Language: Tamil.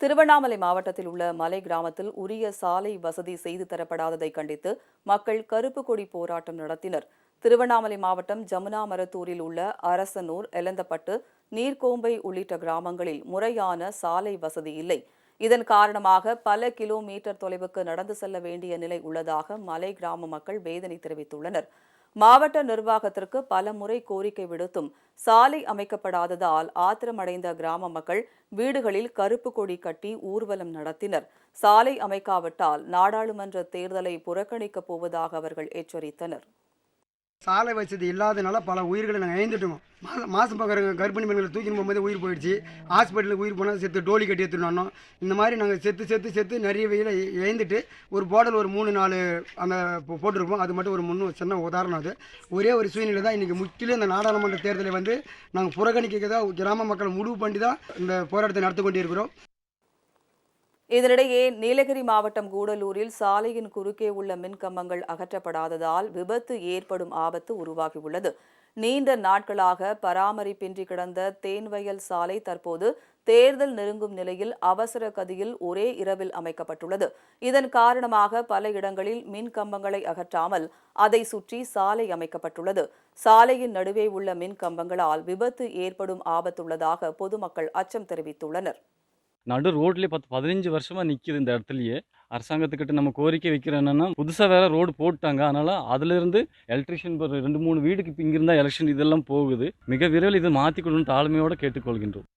திருவண்ணாமலை மாவட்டத்தில் உள்ள மலை கிராமத்தில் உரிய சாலை வசதி செய்து தரப்படாததை கண்டித்து மக்கள் கருப்பு கொடி போராட்டம் நடத்தினர். திருவண்ணாமலை மாவட்டம் ஜமுனா மரத்தூரில் உள்ள அரசனூர் எலந்தப்பட்டு நீர்கோம்பை உள்ளிட்ட கிராமங்களில் முறையான சாலை வசதி இல்லை. இதன் காரணமாக பல கிலோமீட்டர் தொலைவுக்கு நடந்து செல்ல வேண்டிய நிலை உள்ளதாக மலை கிராம மக்கள் வேதனை தெரிவித்துள்ளனர். மாவட்ட நிர்வாகத்திற்கு பல முறை கோரிக்கை விடுத்தும் சாலை அமைக்கப்படாததால் ஆத்திரமடைந்த கிராம மக்கள் வீடுகளில் கருப்பு கொடி கட்டி ஊர்வலம் நடத்தினர். சாலை அமைக்காவிட்டால் நாடாளுமன்ற தேர்தலை புறக்கணிக்கப் போவதாக அவர்கள் எச்சரித்தனர். சாலை வசதி இல்லாதனால பல உயிர்களை நாங்கள் எழுந்துட்டோம் மா மாதம் பார்க்குற கர்ப்பிணி பெண்களை தூக்கின்னு போகும்போது உயிர் போயிடுச்சு. ஹாஸ்பிட்டலுக்கு உயிர் போனால் செத்து டோலி கட்டி எடுத்துட்டு இந்த மாதிரி நாங்கள் செத்து செத்து செத்து நிறைய வெயில் இழந்துட்டு ஒரு போடல் ஒரு மூணு நாலு அந்த போட்டிருப்போம். அது மட்டும் ஒரு முன்னு சின்ன உதாரணம் அது. ஒரே ஒரு சூழ்நிலை தான் இன்றைக்கி முற்றிலும் இந்த நாடாளுமன்ற தேர்தலை வந்து நாங்கள் புறக்கணிக்க கிராம மக்கள் முடிவு பண்ணி தான் இந்த போராட்டத்தை நடத்தி கொண்டிருக்கிறோம். இதனிடையே நீலகிரி மாவட்டம் கூடலூரில் சாலையின் குறுக்கே உள்ள மின்கம்பங்கள் அகற்றப்படாததால் விபத்து ஏற்படும் ஆபத்து உருவாகியுள்ளது. நீண்ட நாட்களாக பராமரிப்பின்றி கிடந்த தேன்வயல் சாலை தற்போது தேர்தல் நெருங்கும் நிலையில் அவசர கதியில் ஒரே இரவில் அமைக்கப்பட்டுள்ளது. இதன் காரணமாக பல இடங்களில் மின் கம்பங்களை அகற்றாமல் அதை சுற்றி சாலை அமைக்கப்பட்டுள்ளது. சாலையின் நடுவே உள்ள மின் கம்பங்களால் விபத்து ஏற்படும் ஆபத்துள்ளதாக பொதுமக்கள் அச்சம் தெரிவித்துள்ளனர். நடு ரோட்லேயே பத்து பதினஞ்சு வருஷமாக நிற்கிது இந்த இடத்துலையே. அரசாங்கத்துக்கிட்ட நம்ம கோரிக்கை வைக்கிறோம் என்னென்னா புதுசாக வேறு ரோடு போட்டாங்க. அதனால் அதுலேருந்து எலக்ட்ரிஷியன் ஒரு ரெண்டு மூணு வீடுக்கு இப்போ இங்கிருந்தால் எலெக்ஷன் இதெல்லாம் போகுது. மிக விரைவில் இதை மாற்றி தாழ்மையோடு கேட்டுக்கொள்கின்றோம்.